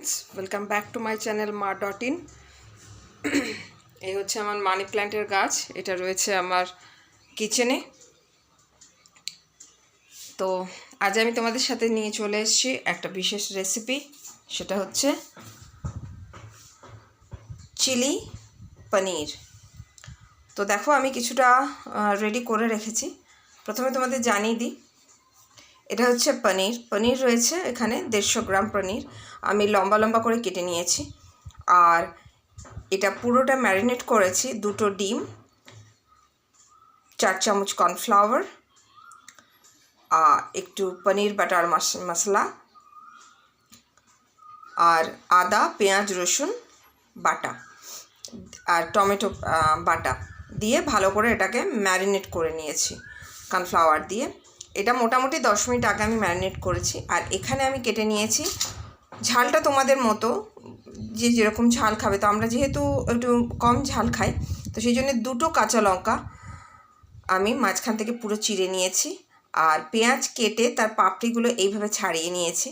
Friends welcome back to my channel Maa dot in এই হচ্ছে আমার মানি প্ল্যান্টের গাছ, এটা রয়েছে আমার কিচেনে। তো আজ আমি তোমাদের সাথে নিয়ে চলে এসেছি একটা বিশেষ রেসিপি সেটা হচ্ছে চিলি পনির। তো দেখো আমি কিছুটা রেডি করে রেখেছি। প্রথমে তোমাদের জানিয়ে দিই এটা হচ্ছে পনির। পনির রয়েছে এখানে দেড়শো গ্রাম পনির। আমি লম্বা লম্বা করে কেটে নিয়েছি। আর এটা পুরোটা ম্যারিনেট করেছি দুটো ডিম, চার চামচ কর্নফ্লাওয়ার একটু পনির বাটার মশলা, আর আদা, পেঁয়াজ, রসুন বাটা, আর টমেটো বাটা দিয়ে ভালো করে এটাকে ম্যারিনেট করে নিয়েছি কর্নফ্লাওয়ার দিয়ে। এটা মোটামুটি দশ মিনিট আগে আমি ম্যারিনেট করেছি। আর এখানে আমি কেটে নিয়েছি ঝালটা তোমাদের মতো, যে যেরকম ঝাল খাবে। তো আমরা যেহেতু একটু কম ঝাল খাই, তো সেই জন্য দুটো কাঁচা লঙ্কা আমি মাঝখান থেকে পুরো চিড়ে নিয়েছি। আর পেঁয়াজ কেটে তার পাপড়িগুলো এইভাবে ছাড়িয়ে নিয়েছি।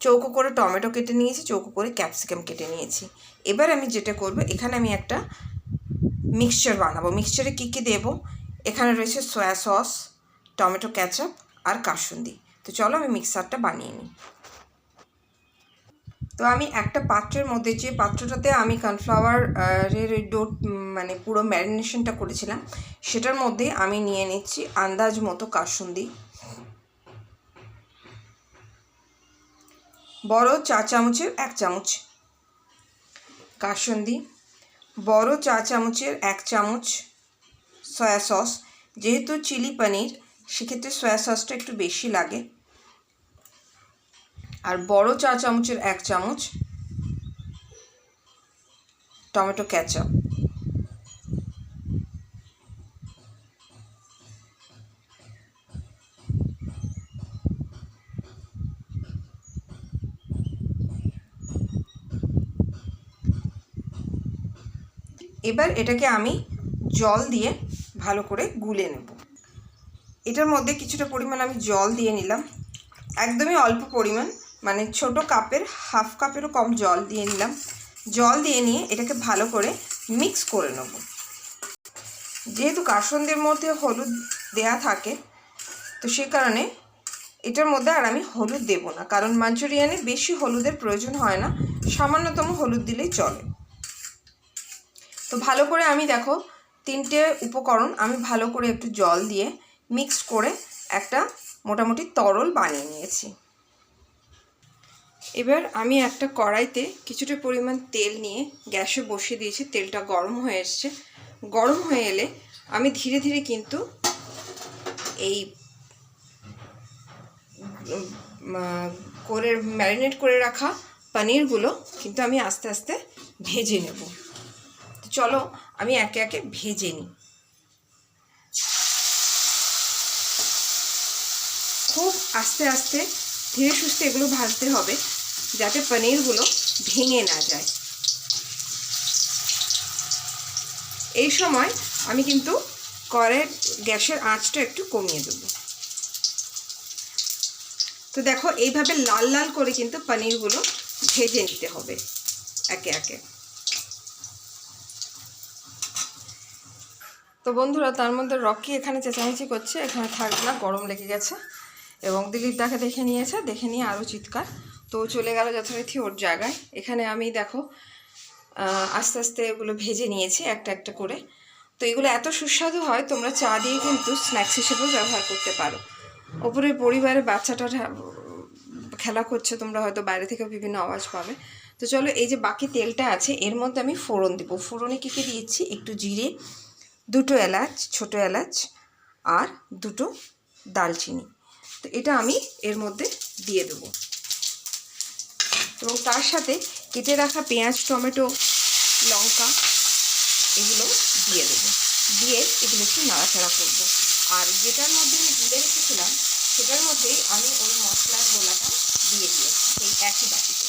চৌকো করে টমেটো কেটে নিয়েছি, চৌকো করে ক্যাপসিকাম কেটে নিয়েছি। এবার আমি যেটা করব, এখানে আমি একটা মিক্সচার বানাবো। মিক্সচারে কী কী দেবো? এখানে রয়েছে সয়া সস টমেটো ক্যাচআপ আর কাসুন্দি তো চলো আমি মিক্সারটা বানিয়ে নিই। তো আমি একটা পাত্রের মধ্যে যে পাত্রটাতে আমি কর্নফ্লাওয়ার এর ডো মানে পুরো ম্যারিনেশনটা করেছিলাম, সেটার মধ্যে আমি নিয়ে নিচ্ছি আন্দাজ মতো কাসুন্দি বড় চা চামচের এক চামচ কাসুন্দি বড় চা চামচের এক চামচ সয়া সস। যেহেতু চিলি পনির সেক্ষেত্রে সয়া সসটা একটু বেশি লাগে। আর বড় চা চামচের এক চামচ টমেটো ক্যাচাপ এবার এটাকে আমি জল দিয়ে ভালো করে গুলে নেব। এটার মধ্যে কিছুটা পরিমাণ আমি জল দিয়ে নিলাম। একদমই অল্প পরিমাণ মানে ছোট কাপের, হাফ কাপেরও কম জল দিয়ে নিলাম। জল দিয়ে নিয়ে এটাকে ভালো করে মিক্স করে নেব। যেহেতু কাসন্দের মধ্যে হলুদ দেয়া থাকে, তো সে কারণে এটার মধ্যে আর আমি হলুদ দেব না, কারণ মাঞ্চুরিয়ানে বেশি হলুদের প্রয়োজন হয় না, সামান্যতম হলুদ দিলেই চলে। তো ভালো করে আমি দেখো, তিনটে উপকরণ আমি ভালো করে একটু জল দিয়ে মিক্স করে একটা মোটামুটি তরল বানিয়ে নিয়েছি। এবার আমি একটা কড়াইতে কিছুটা পরিমাণ তেল নিয়ে গ্যাসে বসিয়ে দিয়েছি। তেলটা গরম হয়ে এসছে। গরম হয়ে এলে আমি ধীরে ধীরে কিন্তু এই করে ম্যারিনেট করে রাখা পনিরগুলো কিন্তু আমি আস্তে আস্তে ভেজে নেব। চলো আমি একে একে ভেজে নিই। খুব আস্তে আস্তে ধীরে সুস্থে এগুলো ভাজতে হবে, যাতে পনিরগুলো ভেঙে না যায়। এই সময় আমি কিন্তু কড়াইয়ের গ্যাসের আঁচটা একটু কমিয়ে দেব। তো দেখো, এইভাবে লাল লাল করে কিন্তু পনিরগুলো ভেজে নিতে হবে একে একে। তো বন্ধুরা, তার মধ্যে রকি এখানে চেঁচামেচি করছে, এখানে থাকবে না, গরম লেগে গেছে। এবং দিলীপ দাকে দেখে নিয়েছে, দেখে নিয়ে আরও চিৎকার। তো চলে গেল যথারীতি ওর জায়গায়। এখানে আমি দেখো আস্তে আস্তে এগুলো ভেজে নিয়েছি একটা একটা করে। তো এগুলো এত সুস্বাদু হয়, তোমরা চা দিয়ে কিন্তু স্ন্যাক্স হিসেবেও ব্যবহার করতে পারো। ওপরে পরিবারে বাচ্চাটা খেলা করছে, তোমরা হয়তো বাইরে থেকে বিভিন্ন আওয়াজ পাবে। তো চলো, এই যে বাকি তেলটা আছে, এর মধ্যে আমি ফোড়ন দেবো। ফোড়নে কী কী দিয়েছি একটু জিরে, দুটো এলাচ, ছোট এলাচ, আর দুটো দালচিনি। তো এটা আমি এর মধ্যে দিয়ে দেব। এবং তার সাথে কেটে রাখা পেঁয়াজ, টমেটো, লঙ্কা এগুলো দিয়ে দেবো। দিয়ে এগুলো একটু নাড়াচাড়া করব। আর যেটার মধ্যে আমি গুলে রেখেছিলাম, সেটার মধ্যেই আমি ওই মশলার গোলাটা দিয়ে দিয়েছি, সেই একই বাটিতে।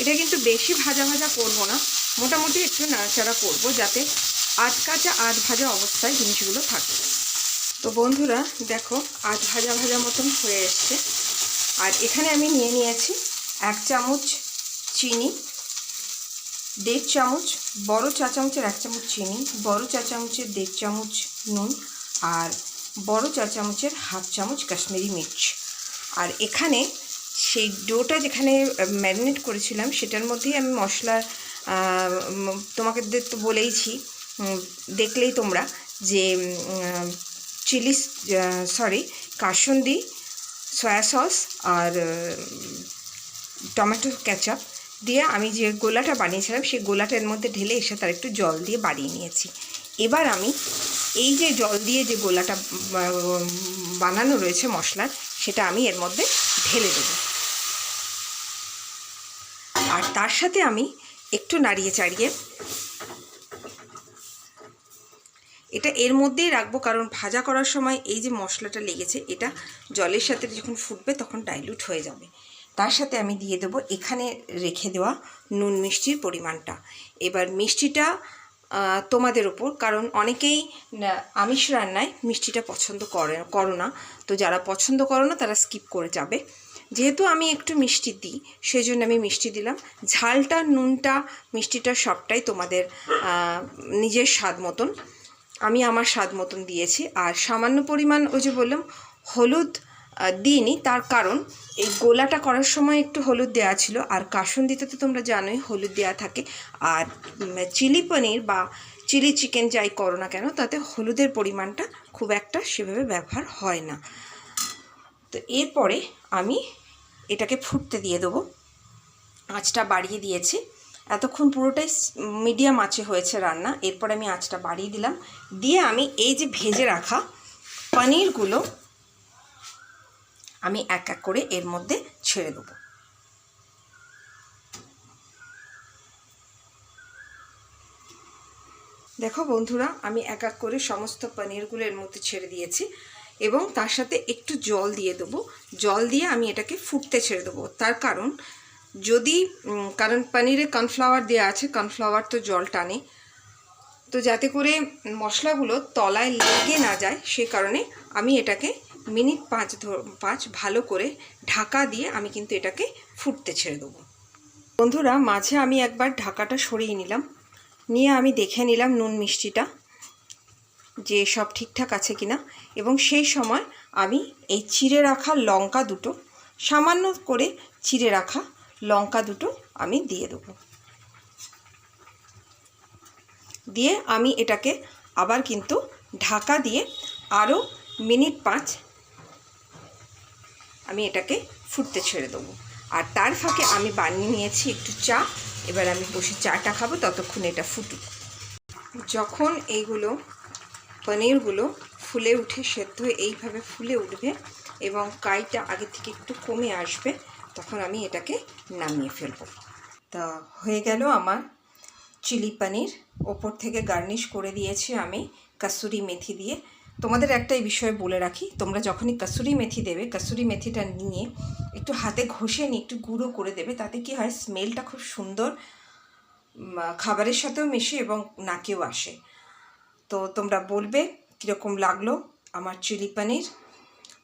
এটা কিন্তু বেশি ভাজা ভাজা করব না, মোটামুটি একটু নাড়াচাড়া করব, যাতে আধ কাঁচা আধ ভাজা অবস্থায় জিনিসগুলো থাকে। তো বন্ধুরা, দেখো আধ ভাজা ভাজা মতন হয়ে এসছে। আর এখানে আমি নিয়ে নিয়েছি এক চামচ চিনি, দেড় চামচ, বড় চা চামচের এক চামচ চিনি, বড় চা চামচের দেড় চামচ নুন, আর বড় চা চামচের হাফ চামচ কাশ্মীরি মির্চ। আর এখানে সেই ডোটা যেখানে ম্যারিনেট করেছিলাম, সেটার মধ্যেই আমি মশলা তোমাকে তো বলেইছি দেখলেই তোমরা যে চিলি সরি কাসুন্দি সয়া সস আর টমেটো ক্যাচাপ দিয়ে আমি যে গোলাটা বানিয়েছিলাম, সেই গোলাটার মধ্যে ঢেলে এসে তার একটু জল দিয়ে বাড়িয়ে নিয়েছি। এবার আমি এই যে জল দিয়ে যে গোলাটা বানানো রয়েছে মশলার, সেটা আমি এর মধ্যে ঢেলে দেবো। আর তার সাথে আমি একটু নাড়িয়ে চাড়িয়ে এটা এর মধ্যেই রাখব, কারণ ভাজা করার সময় এই যে মশলাটা লেগেছে, এটা জলের সাথে যখন ফুটবে তখন ডাইলুট হয়ে যাবে। তার সাথে আমি দিয়ে দেবো এখানে রেখে দেওয়া নুন মিষ্টির পরিমাণটা। এবার মিষ্টিটা তোমাদের ওপর, কারণ অনেকেই আমিষ রান্নায় মিষ্টিটা পছন্দ করে, করো না। তো যারা পছন্দ করো না, তারা স্কিপ করে যাবে। যেহেতু আমি একটু মিষ্টি দিই সেই জন্য আমি মিষ্টি দিলাম। ঝালটা, নুনটা, মিষ্টিটা সবটাই তোমাদের নিজের স্বাদ মতন। আমি আমার স্বাদ মতন দিয়েছি। আর সামান্য পরিমাণ ওই যে বললাম, হলুদ দিইনি। তার কারণ, এই গোলাটা করার সময় একটু হলুদ দেওয়া ছিল। আর কাসুন্দিতে তো তোমরা জানোই, হলুদ দেওয়া থাকে। আর চিলি পনির বা চিলি চিকেন যাই করো না কেন, তাতে হলুদের পরিমাণটা খুব একটা সেভাবে ব্যবহার হয় না। তো এরপরে আমি এটাকে ফুটতে দিয়ে দেবো। আঁচটা বাড়িয়ে দিয়েছি। এতক্ষণ পুরোটাই মিডিয়াম আঁচে হয়েছে রান্না। এরপর আমি আঁচটা বাড়িয়ে দিলাম। দিয়ে আমি এই যে ভেজে রাখা পনিরগুলো, আমি এক এক করে এর মধ্যে ছেড়ে দেবো। দেখো বন্ধুরা, আমি এক এক করে সমস্ত পনিরগুলো এর মধ্যে ছেড়ে দিয়েছি এবং তার সাথে একটু জল দিয়ে দেবো। জল দিয়ে আমি এটাকে ফুটতে ছেড়ে দেবো। তার কারণ যদি কারণ পনিরে কর্নফ্লাওয়ার দেওয়া আছে কর্নফ্লাওয়ার তো জল টানে। তো যাতে করে মশলাগুলো তলায় লেগে না যায় সেই কারণে আমি এটাকে মিনিট পাঁচ পাঁচ ভালো করে ঢাকা দিয়ে আমি কিন্তু এটাকে ফুটতে ছেড়ে দেবো। বন্ধুরা, মাঝে আমি একবার ঢাকাটা সরিয়ে নিলাম। নিয়ে আমি দেখে নিলাম নুন মিষ্টিটা, যে সব ঠিকঠাক আছে কিনা। এবং সেই সময় আমি এই চিড়ে রাখা লঙ্কা দুটো, সামান্য করে চিড়ে রাখা লঙ্কা দুটো আমি দিয়ে দেবো। দিয়ে আমি এটাকে আবার কিন্তু ঢাকা দিয়ে আরও মিনিট পাঁচ আমি এটাকে ফুটতে ছেড়ে দেবো। আর তার ফাঁকে আমি বানিয়ে নিয়েছি একটু চা। এবার আমি বসে চাটা খাব, ততক্ষণ এটা ফুটুক। যখন এইগুলো, পনিরগুলো ফুলে উঠে, সেদ্ধ এইভাবে ফুলে উঠবে এবং কাইটা আগে থেকে একটু কমে আসবে তখন আমি এটাকে নামিয়ে ফেলব। তা হয়ে গেল আমার চিলি পানির। ওপর থেকে গার্নিশ করে দিয়েছি আমি কাসুরি মেথি দিয়ে। তোমাদের একটাই বিষয় বলে রাখি, তোমরা যখনই কাসুরি মেথি দেবে, কাসুরি মেথিটা নিয়ে একটু হাতে ঘষে নিয়ে একটু গুঁড়ো করে দেবে, তাতে কি হয় স্মেলটা খুব সুন্দর খাবারের সাথেও মেশে এবং নাকেও আসে। তো তোমরা বলবে কীরকম লাগল আমার চিলি পানির।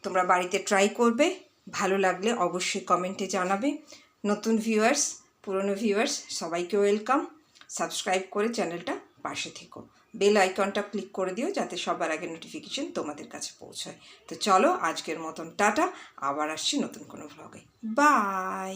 তোমরা বাড়িতে ট্রাই করবে। ভালো লাগলে অবশ্যই কমেন্টে জানাবে। নতুন ভিউয়ার্স পুরনো ভিউয়ার্স সবাইকে ওয়েলকাম সাবস্ক্রাইব করে চ্যানেলটা পাশে থেকো। বেল আইকনটা ক্লিক করে দিও যাতে সবার আগে নোটিফিকেশন তোমাদের কাছে পৌঁছায়। তো চলো আজকের মতন, টাটা। আবার আসছি নতুন কোনো ভ্লগে বাই